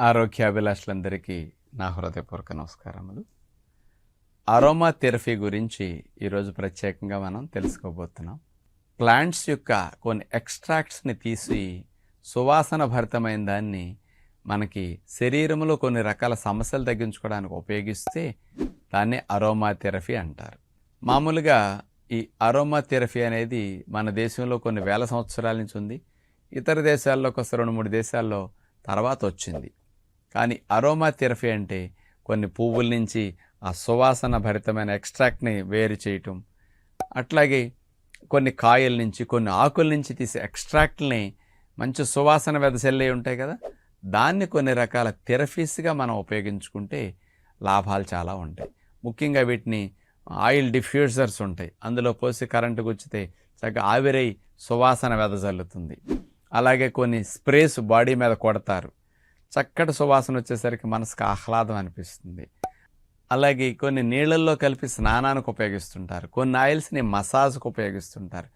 ఆరోగ్యాభిలాషులందరికీ నా హృదయపూర్వక నమస్కారములు. అరోమా థెరపీ గురించి ఈరోజు ప్రత్యేకంగా మనం తెలుసుకోబోతున్నాం. ప్లాంట్స్ యొక్క కొన్ని ఎక్స్ట్రాక్ట్స్ని తీసి సువాసన భరితమైన దాన్ని మనకి శరీరంలో కొన్ని రకాల సమస్యలు తగ్గించుకోవడానికి ఉపయోగిస్తే దాన్ని అరోమా థెరపీ అంటారు. మామూలుగా ఈ అరోమా థెరపీ అనేది మన దేశంలో కొన్ని వేల సంవత్సరాల నుంచి ఉంది. ఇతర దేశాల్లో ఒక రెండు మూడు దేశాల్లో తర్వాత వచ్చింది. కానీ అరోమా థెరపీ అంటే కొన్ని పువ్వుల నుంచి ఆ సువాసన భరితమైన ఎక్స్ట్రాక్ట్ని వేరు చేయటం. అట్లాగే కొన్ని కాయల నుంచి కొన్ని ఆకుల నుంచి తీసే ఎక్స్ట్రాక్ట్ని మంచి సువాసన వెదజల్లే ఉంటాయి కదా. దాన్ని కొన్ని రకాల థెరపీస్గా మనం ఉపయోగించుకుంటే లాభాలు చాలా ఉంటాయి. ముఖ్యంగా వీటిని ఆయిల్ డిఫ్యూజర్స్ ఉంటాయి. అందులో పోసి కరెంటు గుచ్చితే చక్కగా ఆవిరై సువాసన వెదజల్లుతుంది అలాగే కొన్ని స్ప్రేస్ బాడీ మీద కొడతారు. చక్కటి సువాసన వచ్చేసరికి మనసుకు ఆహ్లాదం అనిపిస్తుంది. అలాగే కొన్ని నీళ్ళల్లో కలిపి స్నానానికి ఉపయోగిస్తుంటారు. కొన్ని ఆయిల్స్ని మసాజ్కి ఉపయోగిస్తుంటారు.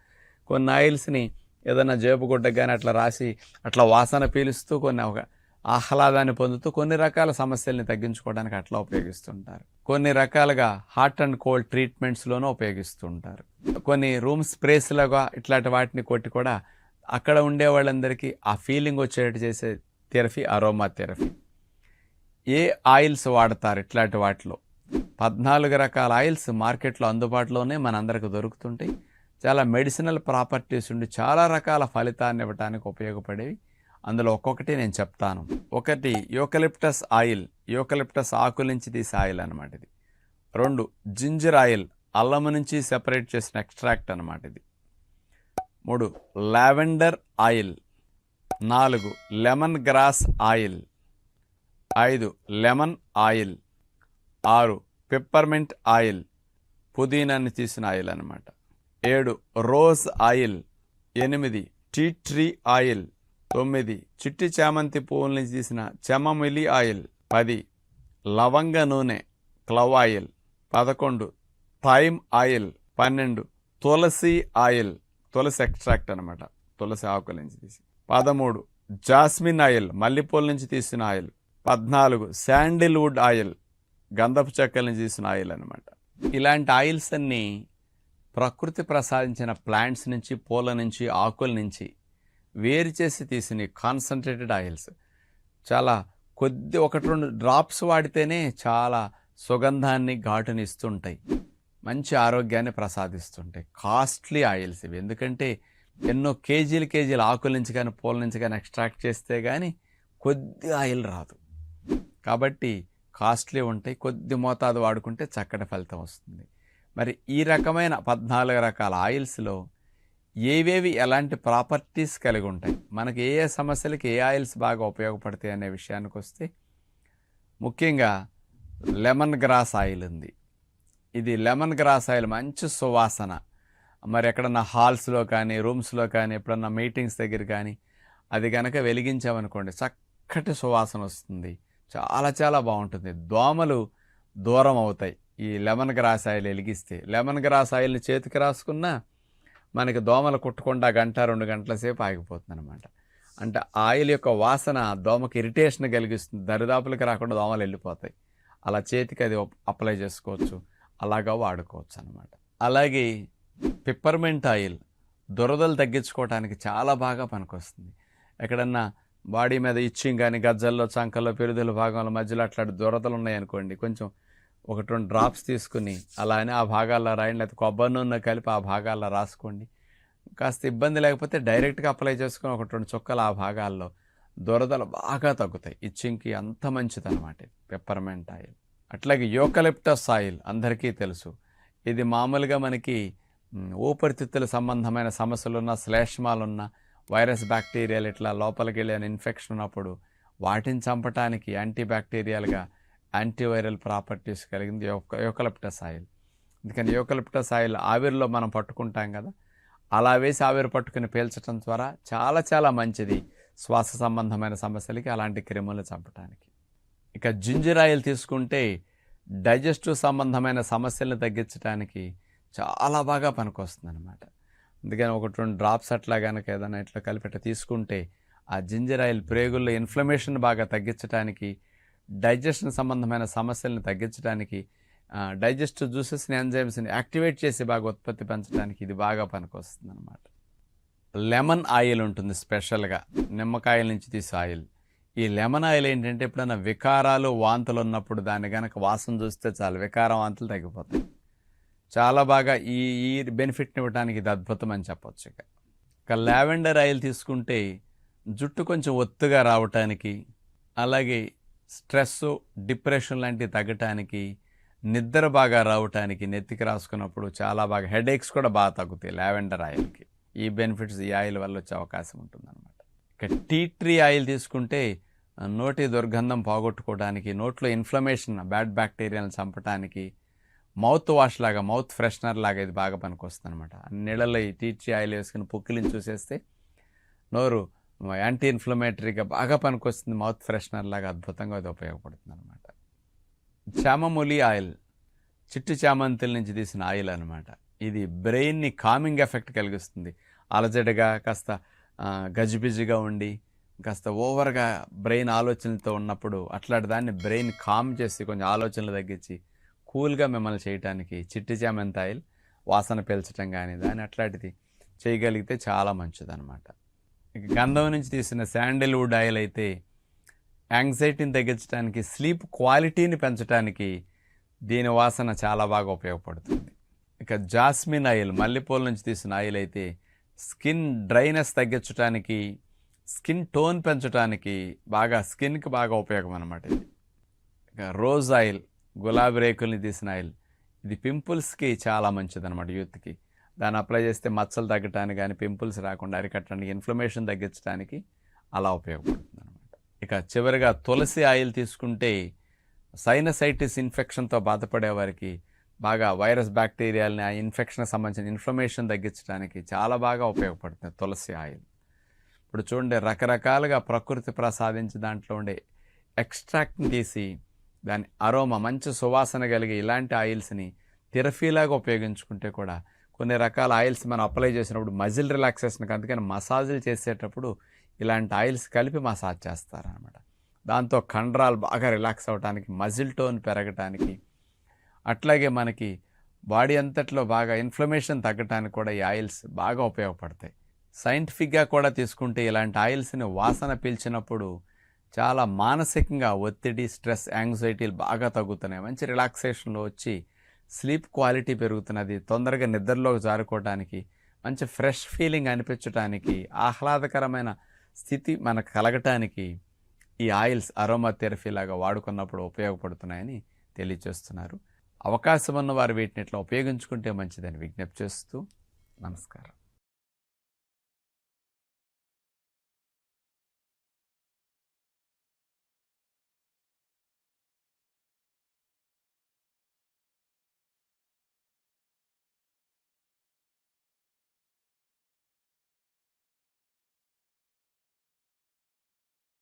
కొన్ని ఆయిల్స్ని ఏదైనా జేబుగుడ్డకు కానీ అట్లా రాసి అట్లా వాసన పీలుస్తూ కొన్ని ఒక ఆహ్లాదాన్ని పొందుతూ కొన్ని రకాల సమస్యల్ని తగ్గించుకోవడానికి అట్లా ఉపయోగిస్తుంటారు. కొన్ని రకాలుగా హాట్ అండ్ కోల్డ్ ట్రీట్మెంట్స్లోనూ ఉపయోగిస్తుంటారు. కొన్ని రూమ్ స్ప్రేస్లుగా ఇట్లాంటి వాటిని కొట్టి కూడా అక్కడ ఉండే వాళ్ళందరికీ ఆ ఫీలింగ్ వచ్చేటట్టు చేసే థెరపీ అరోమా థెరపీ ఏ ఆయిల్స్ వాడతారు ఇట్లాంటి వాటిలో? పద్నాలుగు రకాల ఆయిల్స్ మార్కెట్లో అందుబాటులోనే మనందరికి దొరుకుతుంటాయి. చాలా మెడిసినల్ ప్రాపర్టీస్ ఉండి చాలా రకాల ఫలితాన్ని ఇవ్వడానికి ఉపయోగపడేవి. అందులో ఒక్కొక్కటి నేను చెప్తాను. ఒకటి యోకలిప్టస్ ఆయిల్. యోకలిప్టస్ ఆకుల నుంచి తీసే ఆయిల్ అనమాట ఇది. రెండు జింజర్ ఆయిల్. అల్లం నుంచి సెపరేట్ చేసిన ఎక్స్ట్రాక్ట్ అనమాట ఇది. మూడు లావెండర్ ఆయిల్. నాలుగు లెమన్ గ్రాస్ ఆయిల్. ఐదు లెమన్ ఆయిల్. ఆరు పెప్పర్మెంట్ ఆయిల్. పుదీనాన్ని తీసిన ఆయిల్ అనమాట ఏడు రోజ్ ఆయిల్. ఎనిమిది టీ ట్రీ ఆయిల్. తొమ్మిది చిట్టి చామంతి పువ్వుల నుంచి తీసిన చెమమిలి ఆయిల్. పది లవంగ నూనె క్లవ్ ఆయిల్. పదకొండు థైమ్ ఆయిల్. పన్నెండు తులసి ఆయిల్. తులసి ఎక్స్ట్రాక్ట్ అనమాట తులసి ఆకుల నుంచి తీసి. పదమూడు జాస్మిన్ ఆయిల్ మల్లెపూల నుంచి తీసిన ఆయిల్. పద్నాలుగు శాండిల్వుడ్ ఆయిల్ గంధపు చెక్కల నుంచి తీసిన ఆయిల్ అనమాట ఇలాంటి ఆయిల్స్ అన్నీ ప్రకృతి ప్రసాదించిన ప్లాంట్స్ నుంచి పూల నుంచి ఆకుల నుంచి వేరు చేసి తీసిన కాన్సన్ట్రేటెడ్ ఆయిల్స్. చాలా కొద్ది ఒకటి రెండు డ్రాప్స్ వాడితేనే చాలా సుగంధాన్ని ఘాటుని ఇస్తుంటాయి. మంచి ఆరోగ్యాన్ని ప్రసాదిస్తుంటాయి. కాస్ట్లీ ఆయిల్స్ ఇవి. ఎందుకంటే ఎన్నో కేజీలు కేజీలు ఆకుల నుంచి కానీ పూల నుంచి కానీ ఎక్స్ట్రాక్ట్ చేస్తే కానీ కొద్ది ఆయిల్ రాదు. కాబట్టి కాస్ట్లీ ఉంటాయి కొద్ది మోతాదు వాడుకుంటే చక్కటి ఫలితం వస్తుంది. మరి ఈ రకమైన పద్నాలుగు రకాల ఆయిల్స్లో ఏవేవి ఎలాంటి ప్రాపర్టీస్ కలిగి ఉంటాయి? మనకి ఏ ఏ సమస్యలకి ఏ ఆయిల్స్ బాగా ఉపయోగపడతాయి అనే విషయానికి వస్తే ముఖ్యంగా లెమన్ గ్రాస్ ఆయిల్ ఉంది. ఇది లెమన్ గ్రాస్ ఆయిల్ మంచి సువాసన మరి ఎక్కడన్నా హాల్స్లో కానీ రూమ్స్లో కానీ ఎప్పుడన్నా మీటింగ్స్ దగ్గర కానీ అది కనుక వెలిగించామనుకోండి చక్కటి సువాసన వస్తుంది. చాలా చాలా బాగుంటుంది. దోమలు దూరం అవుతాయి. ఈ లెమన్ గ్రాస్ ఆయిల్ వెలిగిస్తే. లెమన్ గ్రాస్ ఆయిల్ని చేతికి రాసుకున్నా మనకి దోమలు కుట్టకుండా గంట రెండు గంటల సేపు ఆగిపోతుంది అనమాట అంటే ఆయిల్ యొక్క వాసన దోమకి ఇరిటేషన్ కలిగిస్తుంది. దరిదాపులకి రాకుండా దోమలు వెళ్ళిపోతాయి. అలా చేతికి అది అప్లై చేసుకోవచ్చు. అలాగా వాడుకోవచ్చు అనమాట అలాగే పిప్పర్మెంట్ ఆయిల్ దురదలు తగ్గించుకోవడానికి చాలా బాగా పనికొస్తుంది. ఎక్కడన్నా బాడీ మీద ఇచ్చింగ్ కానీ గజ్జల్లో చంకల్లో పెరుదల భాగంలో మధ్యలో అట్లాంటి దురదలు ఉన్నాయనుకోండి కొంచెం ఒకటి రెండు డ్రాప్స్ తీసుకుని అలానే ఆ భాగాల్లో రాయండి లేకపోతే కొబ్బరి నూనె కలిపి ఆ భాగాల్లో రాసుకోండి. కాస్త ఇబ్బంది లేకపోతే డైరెక్ట్గా అప్లై చేసుకుని ఒకటి రెండు చుక్కలు ఆ భాగాల్లో దురదలు బాగా తగ్గుతాయి. ఇచ్చింగ్కి అంత మంచిది అనమాట పెప్పర్మెంట్ ఆయిల్ అట్లాగే యోకలిప్టస్ ఆయిల్ అందరికీ తెలుసు. ఇది మామూలుగా మనకి ఊపిరితిత్తుల సంబంధమైన సమస్యలున్న శ్లేష్మాలున్న వైరస్ బ్యాక్టీరియాలు ఇట్లా లోపలికి వెళ్ళిన ఇన్ఫెక్షన్ ఉన్నప్పుడు వాటిని చంపటానికి యాంటీ బ్యాక్టీరియాలుగా యాంటీవైరల్ ప్రాపర్టీస్ కలిగింది యోక యోకలిప్టస్ ఆయిల్ ఎందుకని? యోకలిప్టస్ ఆయిల్ ఆవిరిలో మనం పట్టుకుంటాం కదా అలా వేసి ఆవిరి పట్టుకుని పీల్చడం ద్వారా చాలా చాలా మంచిది శ్వాస సంబంధమైన సమస్యలకి అలాంటి క్రిములు చంపడానికి ఇక జింజర్ ఆయిల్ తీసుకుంటే డైజెస్టివ్ సంబంధమైన సమస్యలను తగ్గించడానికి చాలా బాగా పనికొస్తుంది అనమాట అందుకని ఒకటి రెండు డ్రాప్స్ అట్లా కనుక ఏదైనా ఇట్లా కలిపెట్ట తీసుకుంటే ఆ జింజర్ ఆయిల్ ప్రేగుల్లో ఇన్ఫ్లమేషన్ బాగా తగ్గించడానికి డైజెషన్ సంబంధమైన సమస్యలను తగ్గించడానికి డైజెస్టివ్ జ్యూసెస్ని ఎంజైమ్స్ని యాక్టివేట్ చేసి బాగా ఉత్పత్తి పెంచడానికి ఇది బాగా పనికొస్తుంది అనమాట లెమన్ ఆయిల్ ఉంటుంది స్పెషల్గా. నిమ్మకాయల నుంచి తీసే ఆయిల్. ఈ లెమన్ ఆయిల్ ఏంటంటే ఎప్పుడైనా వికారాలు వాంతులు ఉన్నప్పుడు దాన్ని కనుక వాసన చూస్తే చాలు వికార వాంతులు తగ్గిపోతాయి. చాలా బాగా ఈ ఈ బెనిఫిట్ని ఇవ్వడానికి ఇది అద్భుతం అని చెప్పొచ్చు ఇక. ఇక లావెండర్ ఆయిల్ తీసుకుంటే జుట్టు కొంచెం ఒత్తుగా రావటానికి అలాగే స్ట్రెస్ డిప్రెషన్ లాంటివి తగ్గటానికి నిద్ర బాగా రావటానికి నెత్తికి రాసుకున్నప్పుడు చాలా బాగా హెడేక్స్ కూడా బాగా తగ్గుతాయి లావెండర్ ఆయిల్కి. ఈ బెనిఫిట్స్ ఈ ఆయిల్ వల్ల వచ్చే అవకాశం ఉంటుందన్నమాట. ఇక టీ ట్రీ ఆయిల్ తీసుకుంటే నోటి దుర్గంధం పోగొట్టుకోవడానికి నోట్లో ఇన్ఫ్లమేషన్ బ్యాడ్ బ్యాక్టీరియాలను చంపడానికి మౌత్ వాష్ లాగా మౌత్ ఫ్రెషనర్ లాగా ఇది బాగా పనికొస్తుంది అనమాట నీళ్ళలో ఈ టీ ఆయిల్ వేసుకుని పుక్కిలిని చూసేస్తే నోరు యాంటీ ఇన్ఫ్లమేటరీగా బాగా పనికొస్తుంది. మౌత్ ఫ్రెషనర్ లాగా అద్భుతంగా అది ఉపయోగపడుతుంది అనమాట చామమూలి ఆయిల్ చిట్టు చామంతుల నుంచి తీసిన ఆయిల్ అనమాట ఇది బ్రెయిన్ని కామింగ్ ఎఫెక్ట్ కలిగిస్తుంది. అలజడిగా కాస్త గజిబిజిగా ఉండి కాస్త ఓవర్గా బ్రెయిన్ ఆలోచనలతో ఉన్నప్పుడు అట్లాంటి దాన్ని బ్రెయిన్ కామ్ చేసి కొంచెం ఆలోచనలు తగ్గించి కూల్గా మిమ్మల్ని చేయటానికి చిట్టి చామంతి ఆయిల్ వాసన పీల్చడం కానీ దాని అట్లాంటిది చేయగలిగితే చాలా మంచిదన్నమాట. ఇక గంధం నుంచి తీసిన శాండిల్వుడ్ ఆయిల్ అయితే యాంగ్జైటీని తగ్గించడానికి స్లీప్ క్వాలిటీని పెంచడానికి దీని వాసన చాలా బాగా ఉపయోగపడుతుంది. ఇక జాస్మిన్ ఆయిల్ మల్లెపూల నుంచి తీసిన ఆయిల్ అయితే స్కిన్ డ్రైనెస్ తగ్గించడానికి స్కిన్ టోన్ పెంచడానికి బాగా స్కిన్కి బాగా ఉపయోగం అనమాట ఇది. ఇక రోజ్ ఆయిల్ గులాబీ రేకుల్ని తీసిన ఆయిల్. ఇది పింపుల్స్కి చాలా మంచిది అనమాట యూత్కి. దాన్ని అప్లై చేస్తే మచ్చలు తగ్గటానికి కానీ పింపుల్స్ రాకుండా అరికట్టడానికి ఇన్ఫ్లమేషన్ తగ్గించడానికి అలా ఉపయోగపడుతుంది అనమాట ఇక చివరిగా తులసి ఆయిల్ తీసుకుంటే సైనసైటిస్ ఇన్ఫెక్షన్తో బాధపడే వారికి బాగా వైరస్ బ్యాక్టీరియాలని ఆ ఇన్ఫెక్షన్కి సంబంధించిన ఇన్ఫ్లమేషన్ తగ్గించడానికి చాలా బాగా ఉపయోగపడుతుంది తులసి ఆయిల్. ఇప్పుడు చూడండి రకరకాలుగా ప్రకృతి ప్రసాదించి దాంట్లో ఉండే ఎక్స్ట్రాక్ట్ని తీసి దాని అరోమా మంచి సువాసన కలిగే ఇలాంటి ఆయిల్స్ని థెరపీలాగా ఉపయోగించుకుంటే కూడా కొన్ని రకాల ఆయిల్స్ మనం అప్లై చేసినప్పుడు మజిల్ రిలాక్సేషన్కి అందుకని మసాజులు చేసేటప్పుడు ఇలాంటి ఆయిల్స్ కలిపి మసాజ్ చేస్తారనమాట. దాంతో కండరాలు బాగా రిలాక్స్ అవ్వడానికి మజిల్ టోన్ పెరగటానికి అట్లాగే మనకి బాడీ అంతట్లో బాగా ఇన్ఫ్లమేషన్ తగ్గటానికి కూడా ఈ ఆయిల్స్ బాగా ఉపయోగపడతాయి. సైంటిఫిక్గా కూడా తీసుకుంటే ఇలాంటి ఆయిల్స్ని వాసన పీల్చినప్పుడు చాలా మానసికంగా ఒత్తిడి స్ట్రెస్ యాంగ్జైటీలు బాగా తగ్గుతున్నాయి. మంచి రిలాక్సేషన్లో వచ్చి స్లీప్ క్వాలిటీ పెరుగుతున్నది. తొందరగా నిద్రలోకి జారుకోవడానికి మంచి ఫ్రెష్ ఫీలింగ్ అనిపించడానికి ఆహ్లాదకరమైన స్థితి మనకు కలగటానికి ఈ ఆయిల్స్ అరోమా థెరపీ లాగా వాడుకున్నప్పుడు ఉపయోగపడుతున్నాయని తెలియజేస్తున్నారు. అవకాశం ఉన్న వారు వీటిని ఇట్లా ఉపయోగించుకుంటే మంచిదని విజ్ఞప్తి చేస్తూ నమస్కారం.